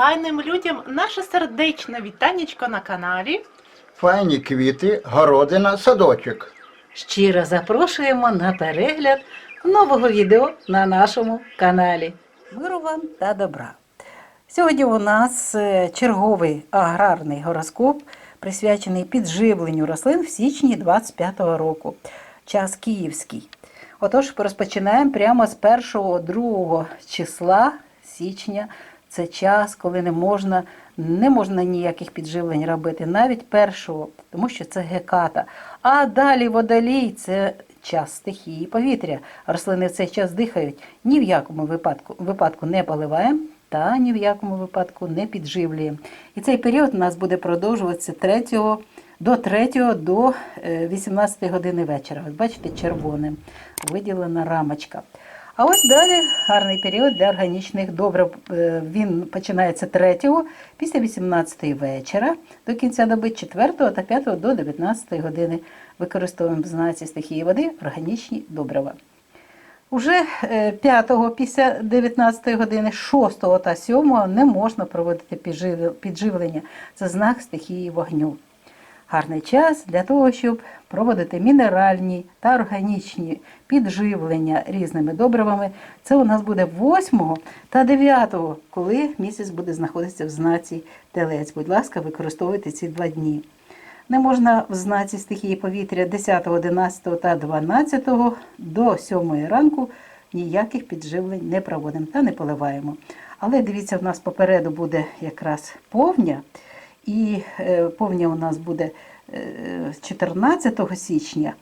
файним людям наше сердечне вітанечко на каналі. Файні квіти, городина, садочок. Щиро запрошуємо на перегляд нового відео на нашому каналі. Миру вам та добра. Сьогодні у нас е, черговий аграрний гороскоп, присвячений підживленню рослин в січні 25-го року. Час київський. Отож, розпочинаємо прямо з 1-2 числа січня. Це час, коли не можна, не можна ніяких підживлень робити, навіть першого, тому що це геката. А далі водолій це час стихії повітря. Рослини в цей час дихають. Ні в якому випадку, випадку не поливаємо та ні в якому випадку не підживлюємо. І цей період у нас буде продовжуватися 3 до 3 до е, 18 години вечора. От бачите, червоним виділена рамочка. А ось далі гарний період для органічних добрив. Е, Він починається 3 після 18 вечора до кінця доби 4 та 5 до 19 години. Використовуємо в знаці стихії води органічні добрива. Уже 5 після 19 години, 6 та 7 не можна проводити підживлення. Це знак стихії вогню. Гарний час для того, щоб проводити мінеральні та органічні підживлення різними добривами. Це у нас буде 8 та 9, коли місяць буде знаходитися в знаці телець. Будь ласка, використовуйте ці два дні. Не можна в знаці стихії повітря 10, 11 та 12 до 7 ранку ніяких підживлень не проводимо та не поливаємо. Але дивіться, в нас попереду буде якраз повня, і е, повня у нас буде е, 14 січня.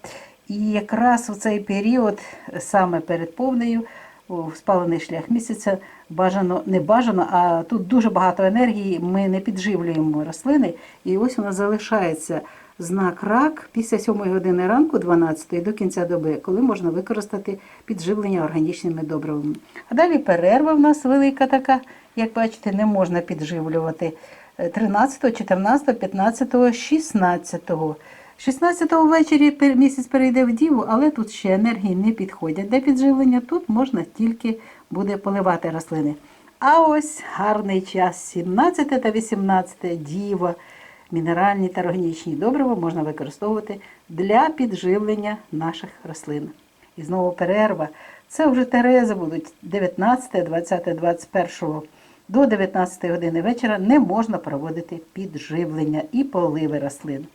І якраз у цей період, саме перед повнею, у спалений шлях місяця, бажано, не бажано, а тут дуже багато енергії, ми не підживлюємо рослини. І ось у нас залишається знак рак після 7 години ранку, 12 до кінця доби, коли можна використати підживлення органічними добривами. А далі перерва в нас велика така, як бачите, не можна підживлювати 13, 14, 15, 16. 16-го ввечері місяць перейде в діву, але тут ще енергії не підходять для підживлення. Тут можна тільки буде поливати рослини. А ось гарний час 17 та 18 діва. Мінеральні та органічні добрива можна використовувати для підживлення наших рослин. І знову перерва. Це вже Терези будуть 19, 20, 21 до 19 години вечора не можна проводити підживлення і поливи рослин.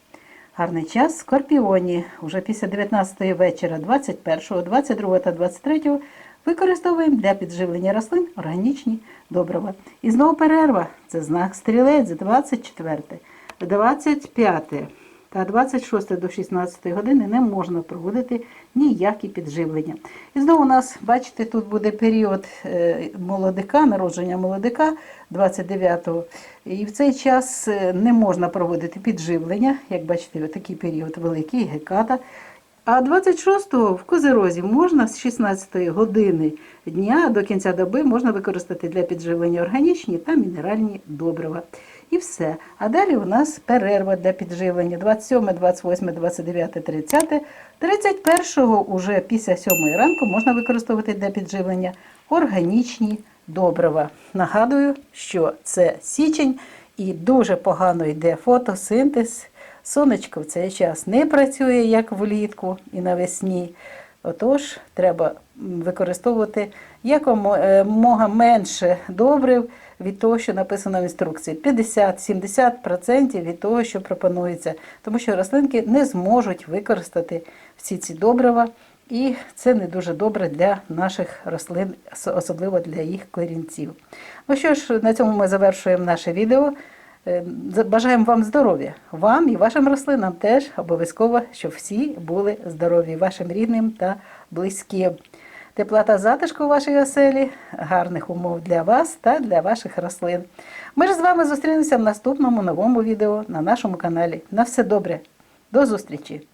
Гарний час скорпіоні. Уже після 19 вечора, 21, 22 та 23 використовуємо для підживлення рослин органічні добрива. І знову перерва. Це знак стрілець 24, 25 та 26 до 16 години не можна проводити ніякі підживлення. І знову у нас, бачите, тут буде період е, молодика, народження молодика 29-го. І в цей час е, не можна проводити підживлення, як бачите, такий період великий, геката. А 26-го в Козерозі можна з 16 години дня до кінця доби можна використати для підживлення органічні та мінеральні добрива. І все. А далі у нас перерва для підживлення 27, 28, 29, 30. 31-го уже після 7 ранку можна використовувати для підживлення органічні добрива. Нагадую, що це січень і дуже погано йде фотосинтез. Сонечко в цей час не працює, як влітку і навесні. Отож, треба використовувати якомога менше добрив від того, що написано в інструкції. 50-70% від того, що пропонується. Тому що рослинки не зможуть використати всі ці добрива, і це не дуже добре для наших рослин, особливо для їх корінців. Ну що ж, на цьому ми завершуємо наше відео. Е, за- Бажаємо вам здоров'я, вам і вашим рослинам теж обов'язково, щоб всі були здорові, вашим рідним та близьким. Тепла та затишку у вашій оселі, гарних умов для вас та для ваших рослин. Ми ж з вами зустрінемося в наступному новому відео на нашому каналі. На все добре. До зустрічі!